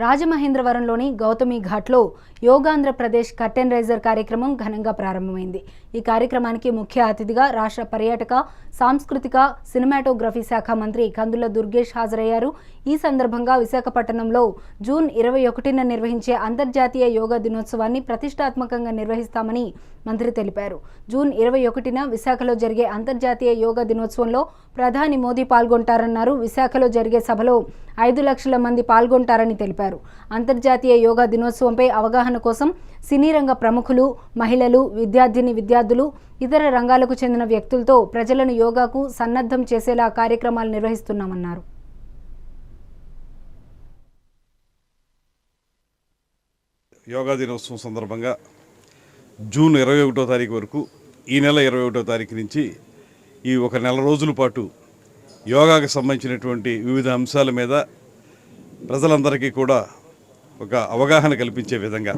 రాజమహేంద్రవరంలోని గౌతమి ఘాట్లో యోగాంధ్రప్రదేశ్ curtain raiser కార్యక్రమం ఘనంగా ప్రారంభమైంది. ఈ కార్యక్రమానికి ముఖ్య అతిథిగా రాష్ట్ర పర్యాటక సాంస్కృతిక సినిమాటోగ్రఫీ శాఖ మంత్రి కందుల దుర్గేష్ హాజరయ్యారు. ఈ సందర్భంగా విశాఖపట్నంలో జూన్ ఇరవై ఒకటిన నిర్వహించే అంతర్జాతీయ యోగా దినోత్సవాన్ని ప్రతిష్టాత్మకంగా నిర్వహిస్తామని మంత్రి తెలిపారు. జూన్ ఇరవై ఒకటిన విశాఖలో జరిగే అంతర్జాతీయ యోగా దినోత్సవంలో ప్రధాని మోదీ పాల్గొంటారన్నారు. విశాఖలో జరిగే సభలో ఐదు లక్షల మంది పాల్గొంటారని తెలిపారు. అంతర్జాతీయ యోగా దినోత్సవంపై అవగాహన కోసం సినీ రంగ ప్రముఖులు మహిళలు విద్యార్థిని విద్యార్థులు ఇతర రంగాలకు చెందిన వ్యక్తులతో ప్రజలను యోగాకు సన్నద్ధం చేసేలా కార్యక్రమాలు నిర్వహిస్తున్నామన్నారు. యోగా దినోత్సవం సందర్భంగా జూన్ ఇరవై ఒకటో తారీఖు వరకు ఈ నెల ఇరవై ఒకటో తారీఖు నుంచి ఈ ఒక నెల రోజుల పాటు యోగాకు సంబంధించినటువంటి వివిధ అంశాల మీద ప్రజలందరికీ కూడా ఒక అవగాహన కల్పించే విధంగా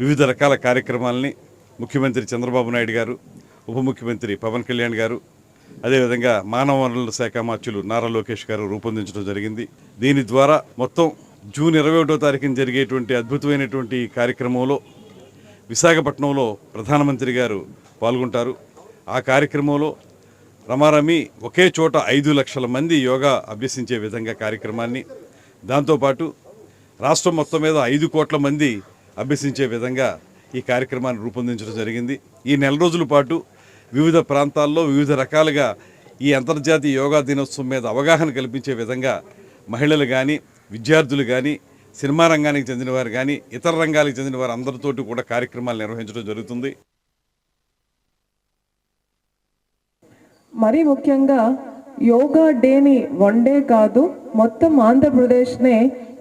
వివిధ రకాల కార్యక్రమాలని ముఖ్యమంత్రి చంద్రబాబు నాయుడు గారు ఉప ముఖ్యమంత్రి పవన్ కళ్యాణ్ గారు అదేవిధంగా మానవ వనరుల శాఖ మార్చులు నారా లోకేష్ గారు రూపొందించడం జరిగింది. దీని ద్వారా మొత్తం జూన్ ఇరవై ఒకటో తారీఖున జరిగేటువంటి అద్భుతమైనటువంటి కార్యక్రమంలో విశాఖపట్నంలో ప్రధానమంత్రి గారు పాల్గొంటారు. ఆ కార్యక్రమంలో రమారమి ఒకే చోట ఐదు లక్షల మంది యోగా అభ్యసించే విధంగా కార్యక్రమాన్ని దాంతోపాటు రాష్ట్రం మొత్తం మీద ఐదు కోట్ల మంది అభ్యసించే విధంగా ఈ కార్యక్రమాన్ని రూపొందించడం జరిగింది. ఈ నెల రోజుల పాటు వివిధ ప్రాంతాల్లో వివిధ రకాలుగా ఈ అంతర్జాతీయ యోగా దినోత్సవం మీద అవగాహన కల్పించే విధంగా మహిళలు కానీ విద్యార్థులు కానీ సినిమా రంగానికి చెందిన వారు కానీ ఇతర రంగాలకు చెందిన వారు అందరితోటి కూడా కార్యక్రమాలు నిర్వహించడం జరుగుతుంది. మరీ ముఖ్యంగా యోగా డేని వన్ డే కాదు మొత్తం ఆంధ్రప్రదేశ్నే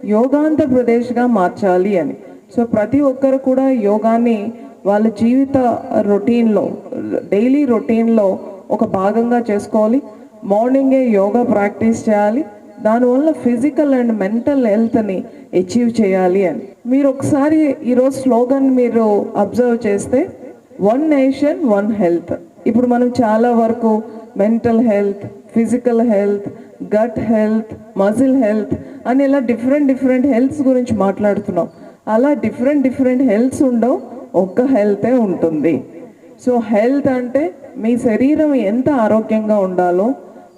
యోగాంధ్రప్రదేశ్గా మార్చాలి అని. సో ప్రతి ఒక్కరు కూడా యోగాని వాళ్ళ జీవిత రొటీన్లో డైలీ రొటీన్లో ఒక భాగంగా చేసుకోవాలి. మార్నింగే యోగా ప్రాక్టీస్ చేయాలి. దానివల్ల ఫిజికల్ అండ్ మెంటల్ హెల్త్ని అచీవ్ చేయాలి అని. మీరు ఒకసారి ఈరోజు స్లోగన్ మీరు అబ్జర్వ్ చేస్తే వన్ నేషన్ వన్ హెల్త్. ఇప్పుడు మనం చాలా వరకు mental health physical health gut health muscle health అని ఇలా డిఫరెంట్ డిఫరెంట్ హెల్త్స్ గురించి మాట్లాడుతున్నాం. అలా డిఫరెంట్ డిఫరెంట్ హెల్త్స్ ఉండవు. ఒక్క హెల్తే ఉంటుంది. సో హెల్త్ అంటే మీ శరీరం ఎంత ఆరోగ్యంగా ఉండాలో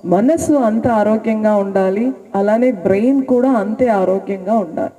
మనసు అంత ఆరోగ్యంగా ఉండాలి. అలానే బ్రెయిన్ కూడా అంతే ఆరోగ్యంగా ఉండాలి.